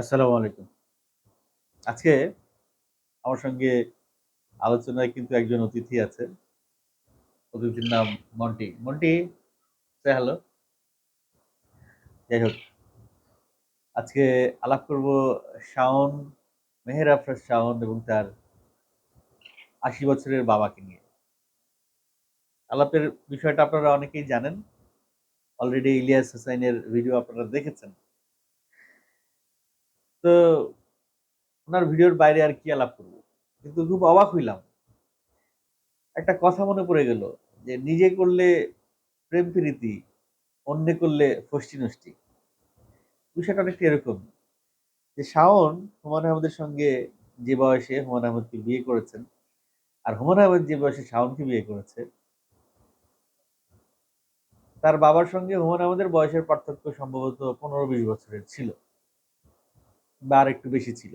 আসসালামু আলাইকুম। আজকে আমার সঙ্গে আলোচনায় কিন্তু একজন অতিথি আছে। অতিথির নাম মন্টি। মন্টি হ্যালো যাই হোক, আজকে আলাপ করব শাওন মেহের আফরাজ শাওন এবং তার আশি বছরের বাবাকে নিয়ে। আলাপের বিষয়টা আপনারা অনেকেই জানেন। অলরেডি ইলিয়াস হোসাইনের ভিডিও আপনারা দেখেছেন। তো ওনার ভিডিওর বাইরে আর কি আলাপ করব? কিন্তু খুব অবাক হইলাম। একটা কথা মনে পড়ে গেল যে নিজে করলে প্রেম প্রীতি, অন্যে করলে ফষ্টি নষ্টি। বিষয়টা অনেকটা এরকম যে শাওন হুমায়ুন আহমেদের সঙ্গে যে বয়সে হুমায়ুন আহমেদকে বিয়ে করেছেন আর হুমায়ুন আহমেদ যে বয়সে শাওনকে বিয়ে করেছে, তার বাবার সঙ্গে হুমায়ুন আহমেদের বয়সের পার্থক্য সম্ভবত পনেরো বিশ বছরের ছিল। বা আর একটু বেশি ছিল।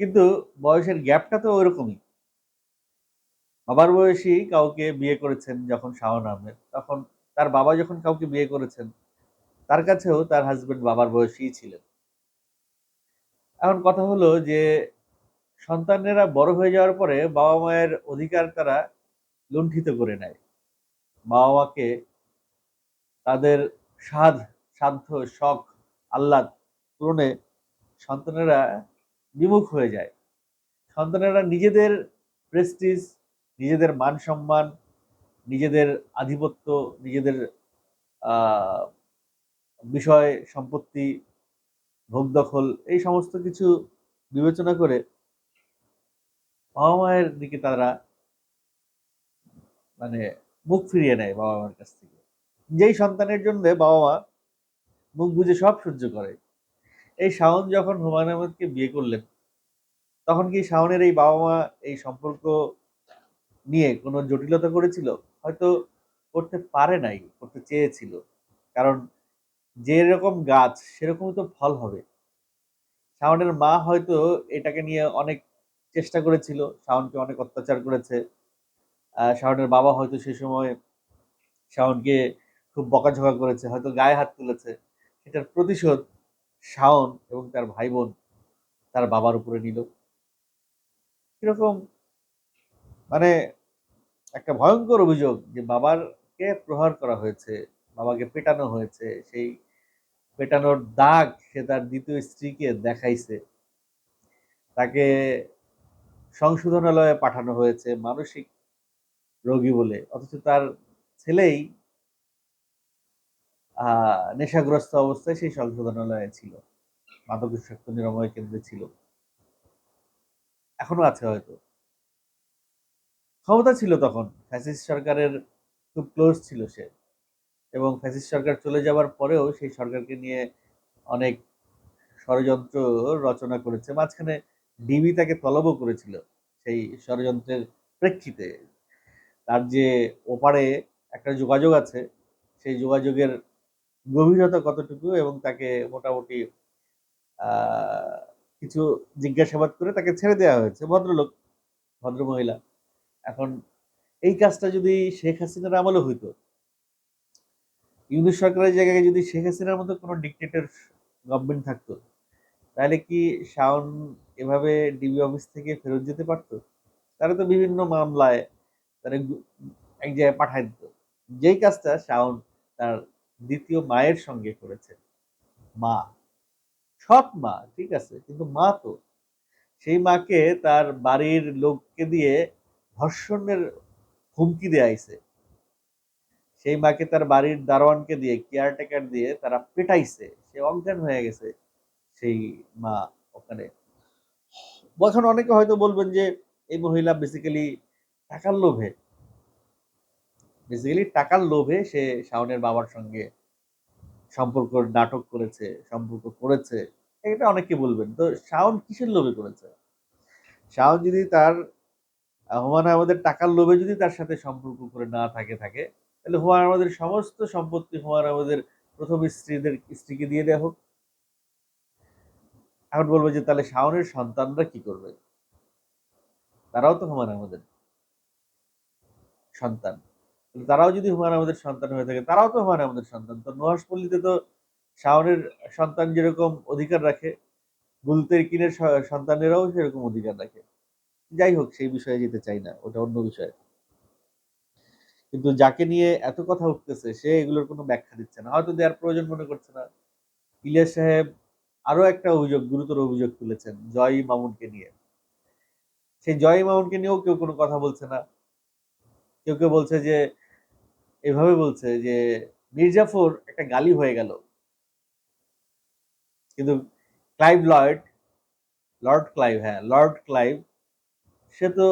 কিন্তু বয়সের গ্যাপটা তো ওরকমই। বাবার বয়সী কাউকে বিয়ে করেছেন যখন শাওন আহমেদ, তখন তার বাবা যখন কাউকে বিয়ে করেছেন, তার কাছেও তার হাজবেন্ড বাবার বয়সী ছিলেন। এখন কথা হলো যে, সন্তানেরা বড় হয়ে যাওয়ার পরে বাবা মায়ের অধিকার তারা লুণ্ঠিত করে নেয়। বাবা মাকে তাদের সাধ, সাধ্য, শখ, আহ্লাদ পূরণে সন্তানেরা বিমুখ হয়ে যায়। সন্তানেরা নিজেদের প্রেস্টিজ নিজেদের মান সম্মান, নিজেদের আধিপত্য, নিজেদের বিষয় সম্পত্তি, ভোগ দখল এই সমস্ত কিছু বিবেচনা করে বাবা মায়ের দিকে তারা মানে মুখ ফিরিয়ে নেয় বাবা মার কাছ থেকে। যেই সন্তানের জন্য বাবা মা মুখ বুঝে সব সহ্য করে এই শাওন যখন হুমায়ুন আহমেদকে বিয়ে করলেন, তখন কি শাওনের এই বাবা মা এই সম্পর্ক নিয়ে কোনো জটিলতা করেছিল? হয়তো করতে পারে নাই, করতে চেয়েছিল। কারণ যেরকম গাছ, সেরকমই তো ফল হবে। শাওনের মা হয়তো এটাকে নিয়ে অনেক চেষ্টা করেছিল, শাওনকে অনেক অত্যাচার করেছে। শাওনের বাবা হয়তো সে সময় শাওনকে খুব বকাঝকা করেছে, হয়তো গায়ে হাত তুলেছে। সেটার প্রতিশোধ শাওন এবং তার ভাই বোন তার বাবার উপরে নিল। কীরকম মানে একটা ভয়ঙ্কর অভিযোগ যে বাবারকে প্রহার করা হয়েছে, বাবাকে পেটানো হয়েছে, সেই পেটানোর দাগ সে তার দ্বিতীয় স্ত্রীকে দেখাইছে। তাকে সংশোধনালয়ে পাঠানো হয়েছে মানসিক রোগী বলে। অথচ তার ছেলেই নেশাগ্রস্ত অবস্থায় সেই সংশোধনালয়ে ছিল। মাদকাসক্ত নিরাময় কেন্দ্রে ছিল। এখনও আছে হয়তো। ক্ষমতা ছিল তখন। ফ্যাসিস্ট সরকারের খুব ক্লোজ ছিল সে। এবং ফ্যাসিস্ট সরকার চলে যাওয়ার পরেও সেই সরকারকে নিয়ে অনেক ষড়যন্ত্র রচনা করেছে। মাঝখানে ডিবি তাকে তলবও করেছিল সেই ষড়যন্ত্রের প্রেক্ষিতে। তার যে ওপারে একটা যোগাযোগ আছে, সেই যোগাযোগের গভীরতা কতটুকু এবং তাকে মোটামুটি কিছু জিজ্ঞাসাবাদ করে তাকে ছেড়ে দেওয়া হয়েছে। ভদ্রলোক, ভদ্রমহিলা, এখন এই কাজটা যদি শেখ হাসিনার আমলে হইতো ইউনিট সরকারের জায়গায় যদি শেখ হাসিনার মতো কোনো ডিকটেটর গভর্নমেন্ট থাকতো, তাহলে কি শাওন এভাবে ডিবি অফিস থেকে ফেরত যেতে পারতো? তারা তো বিভিন্ন মামলায় তারা এক জায়গায় পাঠাই দিত। যেই কাজটা শাওন তার দ্বিতীয় মায়ের সঙ্গে করেছে। মা। সৎ মা, ঠিক আছে, কিন্তু মা তো। সেই মাকে তার বাড়ির লোককে দিয়ে ধর্ষণের হুমকি দেয়াইছে সেই মাকে তার বাড়ির দারোয়ানকে দিয়ে, কেয়ারটেকার দিয়ে তারা পেটাইছে। সে অজ্ঞান হয়ে গেছে সেই মা ওখানে। বছর অনেকে হয়তো বলবেন যে, এই মহিলা বেসিক্যালি টাকার লোভে। বেসিক্যালি টাকার লোভে সে শাওনের বাবার সঙ্গে সম্পর্ক নাটক করেছে, সম্পর্ক করেছে। এটা অনেকে বলবেন। তো শাওন কিসের লোভে করেছে? শাওন যদি তার হুমায়ুন আহমেদের টাকার লোভে যদি তার সাথে সম্পর্ক করে না থাকে থাকে, তাহলে হুমায়ুন আহমেদের সমস্ত সম্পত্তি হুমায়ুন আহমেদের প্রথম স্ত্রীদের, স্ত্রীকে দিয়ে দেওয়া হোক। এখন বলব যে, তাহলে শাওনের সন্তানরা কি করবে? তারাও তো হুমায়ুন আহমেদের সন্তান। তারাও যদি হুমায়ুন আহমেদের সন্তান হয়ে থাকে, তারাও তো হুমায়ুন আহমেদের সন্তান। তো নোহাসপল্লিতে তো শাওনের সন্তান যেরকম অধিকার রাখে, গুলতের কিনের সন্তানেরাও সেরকম অধিকার রাখে। যাই হোক, সেই বিষয়ে যেতে চাই না, ওটা অন্য বিষয়। কিন্তু যাকে নিয়ে এত কথা উঠতেছে, সে এগুলোর কোনো ব্যাখ্যা দিচ্ছে না। হয়তো দেওয়ার প্রয়োজন মনে করছে না। ইলিয়াস সাহেব আরও একটা অভিযোগ, গুরুতর অভিযোগ তুলেছেন, জয় মামুনকে নিয়ে। সেই জয় মামুনকে নিয়েও কেউ কোনো কথা বলছে না। কেউ কেউ বলছে যে এভাবে বলছে যে, মির্জাফর একটা গালি হয়ে গেল। কিন্তু ক্লাইভ লয়েড, লর্ড ক্লাইভ হ্যাঁ লর্ড ক্লাইভ, সে তো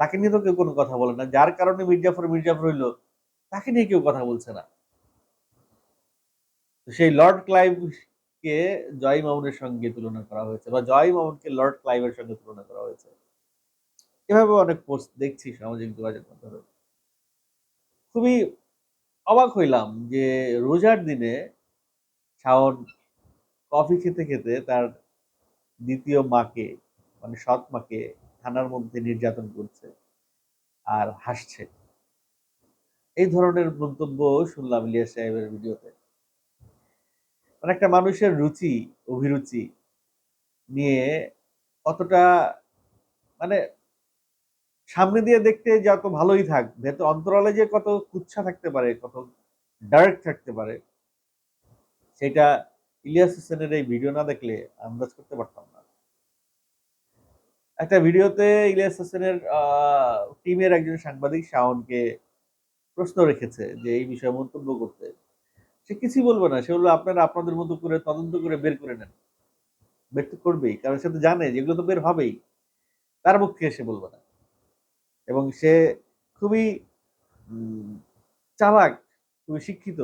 তাকে নিয়ে তো কেউ কোনো কথা বলে না। যার কারণে মির্জাফর মির্জাফর হইল, তাকে নিয়ে কেউ কথা বলছে না। সেই লর্ড ক্লাইভ কে জয় মামুনের সঙ্গে তুলনা করা হয়েছে, বা জয় মামুনকে লর্ড ক্লাইভের সঙ্গে তুলনা করা হয়েছে। এভাবে অনেক পোস্ট দেখছি সামাজিক যোগাযোগ মাধ্যমে। খুবই অবাক হইলাম যে রোজার দিনে শাওন কফি খেতে খেতে তার দ্বিতীয় মাকে মানে সৎ মাকে থানার মধ্যে নির্যাতন করছে আর হাসছে। এই ধরনের মন্তব্য শুনলাম ইলিয়াস সাহেবের ভিডিওতে। মানে একটা মানুষের রুচি, অভিরুচি নিয়ে কতটা মানে সামনে দিয়ে দেখতে যত ভালোই থাক ভেতর অন্তরালে যে কত কুচ্ছা থাকতে পারে, কত ডার্ক থাকতে পারে, সেটা ইলিয়াস হোসেনের এই ভিডিও না দেখলে আন্দাজ করতে পারতাম না। একটা ভিডিওতে ইলিয়াস হোসেনের টিমের একজন সাংবাদিক শাওনকে প্রশ্ন রেখেছে যে এই বিষয়ে মন্তব্য করতে। সে কিছুই বলবে না, সে বলল আপনারা আপনাদের মতো করে তদন্ত করে বের করে নেন। বের তো করবেই, কারণ সে তো জানে যেগুলো তো বের হবেই। তার মুখ থেকে সে বলবে না। এবং সে খুবই চালাক, খুবই শিক্ষিত।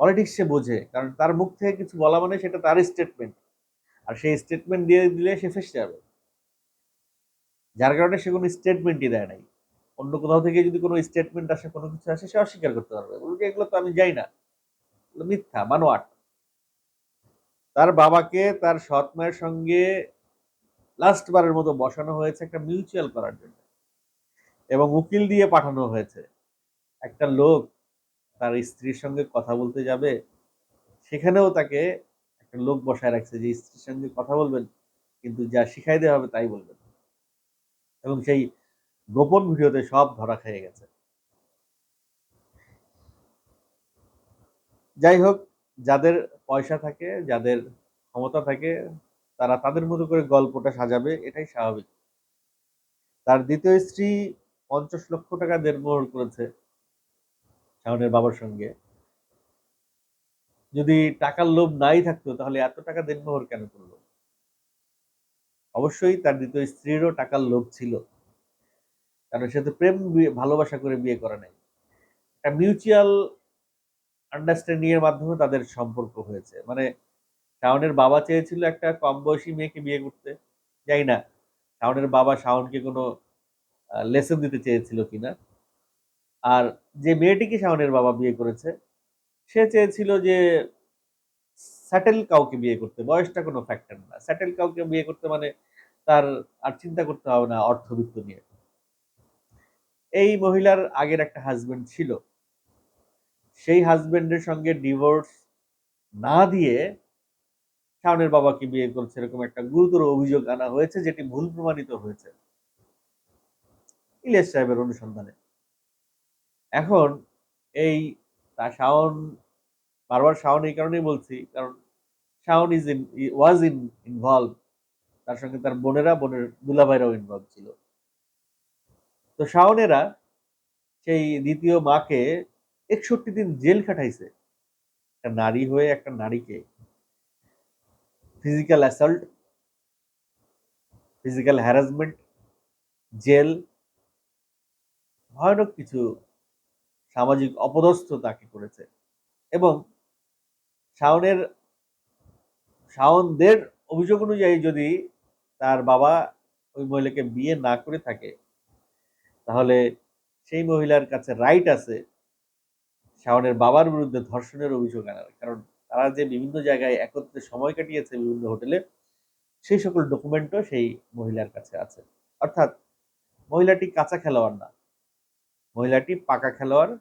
পলিটিক্স সে বোঝে, কারণ তার মুখ থেকে কিছু বলা মানে সেটা তার স্টেটমেন্ট আর সেই স্টেটমেন্ট দিয়ে দিলে সে ফেসে যাবে। যার কারণে সে কোনো স্টেটমেন্টই দেয় নাই। অন্য কোথাও থেকে যদি কোনো স্টেটমেন্ট আসে, কোনো কিছু আসে, সে অস্বীকার করতে পারবে। বলবে এগুলো তো আমি যাই না। মিথ্যা মানোয়াট তার বাবাকে তার সৎ মায়ের সঙ্গে লাস্ট বারের মতো বসানো হয়েছে একটা মিউচুয়াল করার জন্য। এবং উকিল দিয়ে পাঠানো হয়েছে। একটা লোক তার স্ত্রীর সঙ্গে কথা বলতে যাবে, সেখানেও তাকে একটা লোক বসায় রাখছে যে স্ত্রীর সঙ্গে কথা বলবেন, কিন্তু যা শিখাই দেওয়া হবে তাই বলবেন। এবং সেই গোপন ভিডিওতে সব ধরা খেয়ে গেছে। যাই হোক, যাদের পয়সা থাকে, যাদের ক্ষমতা থাকে, তারা তাদের মতো করে গল্পটা সাজাবে, এটাই স্বাভাবিক। তার দ্বিতীয় স্ত্রী পঞ্চাশ লক্ষ টাকা দেনমোহর করেছে শাওনের বাবার সঙ্গে। যদি টাকার লোভ নাই থাকতো, তাহলে এত টাকা দেনমোহর কেন করল? অবশ্যই তার দ্বিতীয় স্ত্রীরও টাকার লোভ ছিল। কারণ সে তো প্রেম ভালোবাসা করে বিয়ে করে নাই। একটা মিউচুয়াল আন্ডারস্ট্যান্ডিং এর মাধ্যমে তাদের সম্পর্ক হয়েছে। মানে শাওনের বাবা চেয়েছিল একটা কম বয়সী মেয়েকে বিয়ে করতে। যাই না, শাওনের বাবা শাওনকে কোনো লেসন দিতে চেয়েছিল কিনা। আর যে মেয়েটিকে শাওনের বাবা বিয়ে করেছে, সে চেয়েছিল যে স্যাটেল কাউকে বিয়ে করতে, বয়সটা কোনো ফ্যাক্টর না। স্যাটেল কাউকে বিয়ে করতে মানে তার আর চিন্তা করতে হবে না অর্থবিত্ত নিয়ে। এই মহিলার আগের একটা হাজবেন্ড ছিল। সেই হাজবেন্ডের সঙ্গে ডিভোর্স না দিয়ে শাওনের বাবাকে বিয়ে করছে, এরকম একটা গুরুতর অভিযোগ আনা হয়েছে, যেটি ভুল প্রমাণিত হয়েছে। ইলিয়াস সাহেবের অনুসন্ধানে। এখন এই তা শাওন, বারবার শাওন এই কারণেই বলছি, কারণ Shaon is in was in involve তার সঙ্গে তার বোনেরা, বোনের দুলাভাইরাও ইনভলভ ছিল। তো শাওনেরা সেই দ্বিতীয় মাকে একষট্টি দিন জেল খাটাইছে। একটা নারী হয়ে একটা নারীকে। Physical assault physical harassment jail ভয়ানক কিছু সামাজিক অপদস্থ তাকে করেছে। এবং শাওনের, শাওনদের অভিযোগ অনুযায়ী যদি তার বাবা ওই মহিলাকে বিয়ে না করে থাকে, তাহলে সেই মহিলার কাছে রাইট আছে শাওনের বাবার বিরুদ্ধে ধর্ষণের অভিযোগ আনার। কারণ তারা যে বিভিন্ন জায়গায় একত্রে সময় কাটিয়েছে বিভিন্ন হোটেলে, সেই সকল ডকুমেন্টও সেই মহিলার কাছে আছে। অর্থাৎ মহিলাটি কাঁচা খেলোয়াড় না। মহিলাটি পাকা খেলোয়াড়,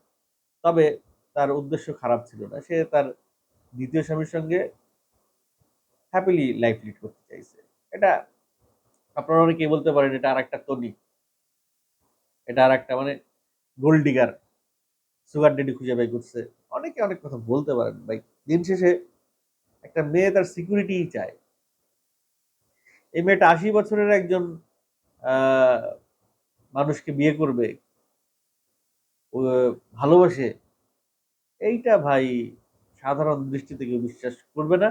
তবে তার উদ্দেশ্য খারাপ ছিল না। সে তার দ্বিতীয় স্বামীর সঙ্গে হ্যাপিলি লাইফ লিড করতে চাইছে। এটা আপনারা অনেকেই বলতে পারেন এটা আর একটা তনি এটা আর একটা মানে গোল্ড ডিগার সুগার ডেডি খুঁজে বাই করছে। অনেকে অনেক কথা বলতে পারেন, ভাই। দিন শেষে একটা মেয়ে তার সিকিউরিটি চায়। এই মেয়েটা আশি বছরের একজন মানুষকে বিয়ে করবে। ভালোবাসে, এইটা ভাই সাধারণ দৃষ্টি থেকে বিশ্বাস করবে না।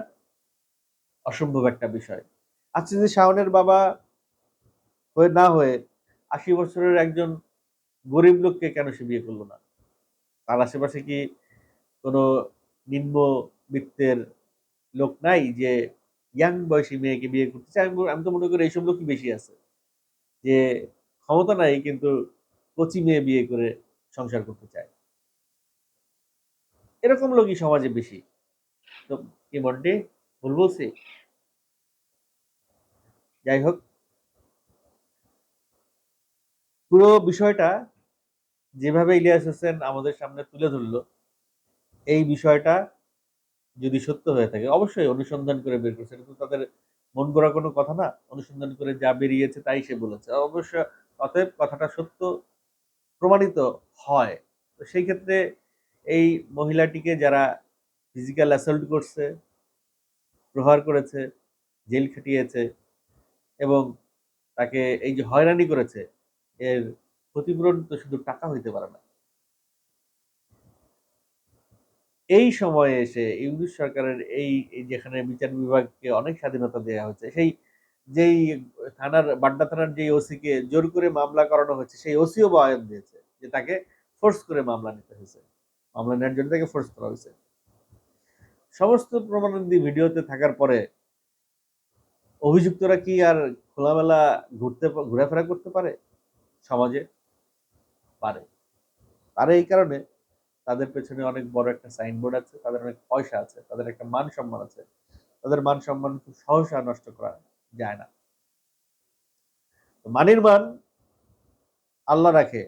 অসম্ভব একটা বিষয়। আচ্ছা যে শাওনের বাবা হয়ে না হয়ে আশি বছরের একজন গরিব লোককে কেন সে বিয়ে করল না? তার আশেপাশে কি কোনো নিম্ন বৃত্তের লোক নাই যে ইয়াং বয়সী মেয়েকে বিয়ে করতে চায়? আমি আমি তো মনে করি এইসব লোকই বেশি আছে। যে ক্ষমতা নাই কিন্তু কচি মেয়ে বিয়ে করে সংসার করতে চায়। এরকম লোকই সমাজে বেশি। তো কি মন্টি ভুল বলছি? যাই হোক। পুরো বিষয়টা যেভাবে ইলিয়াস হোসেন আমাদের সামনে তুলে ধরলো, এই বিষয়টা যদি সত্য হয়ে থাকে, অবশ্যই অনুসন্ধান করে বের করছে। কিন্তু তাদের মন গড়া কোনো কথা না। অনুসন্ধান করে যা বেরিয়েছে তাই সে বলেছে। অবশ্য অতএব কথাটা সত্য। প্রমাণিত হয়। তো সেই ক্ষেত্রে এই মহিলাটিকে যারা ফিজিক্যাল অ্যাসল্ট করছে, প্রহার করেছে, জেল খাটিয়েছে এবং তাকে এই যে হয়রানি করেছে, এর ক্ষতিপূরণ তো শুধু টাকা হইতে পারে না। এই সময়ে এসে ইউনিশ সরকারের এই এই যেখানে বিচার বিভাগকে অনেক স্বাধীনতা দেওয়া হয়েছে, সেই যেই থানার, বাড্ডা থানার যেই ওসিকে জোর করে মামলা করানো হয়েছে সেই ওসিও বয়ান দিয়েছে যে তাকে ফোর্স করে মামলা নিতে হয়েছে। মামলা নেওয়ার জন্য তাকে ফোর্স করা হয়েছে। সমস্ত প্রমাণাদি ভিডিওতে থাকার পরে অভিযুক্তরা কি আর খোলামেলা ঘুরতে ঘোরাফেরা করতে পারে? সমাজে পারে। পারে এই কারণে তাদের পেছনে অনেক বড় একটা সাইনবোর্ড আছে, তাদের অনেক পয়সা আছে, তাদের একটা মান সম্মান আছে, তাদের মান সম্মান খুব সহসা নষ্ট করা যায় না। মানির মান আল্লাহ রাখে।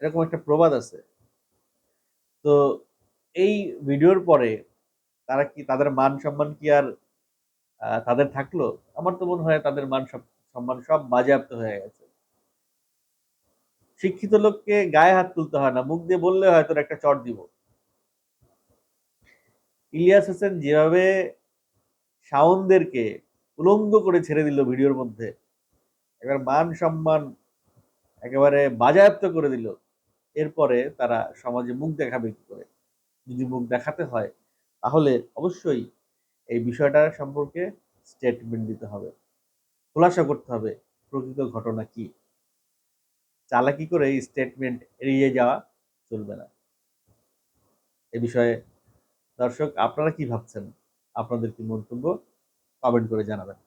এরকম একটা প্রবাদ আছে। তো এই ভিডিওর পরে তারা কি, তাদের মান সম্মান কি আর তাদের থাকল? আমার তো মনে হয় তাদের মান সম্মান সব বাজেয়াপ্ত হয়ে গেছে। শিক্ষিত লোককে গায়ে হাত তুলতে হয় না, মুখ দিয়ে বললে হয়তো একটা চট দিব। ইলিয়াস হোসেন যেভাবে শাওনদেরকে উলঙ্গ করে ছেড়ে দিল ভিডিওর মধ্যে। এবার মান সম্মান একেবারে বাজায়াপ্ত করে দিল। এরপরে তারা সমাজে মুখ দেখাবে কি করে? যদি মুখ দেখাতে হয়, তাহলে অবশ্যই এই বিষয়টা সম্পর্কে স্টেটমেন্ট দিতে হবে। খোলাসা করতে হবে, প্রকৃত ঘটনা কি? চালাকি করে এই স্টেটমেন্ট এড়িয়ে যাওয়া চলবে না। এ বিষয়ে দর্শক, আপনারা কি ভাবছেন? আপনাদের কি মন্তব্য কমেন্ট করে জানাবেন।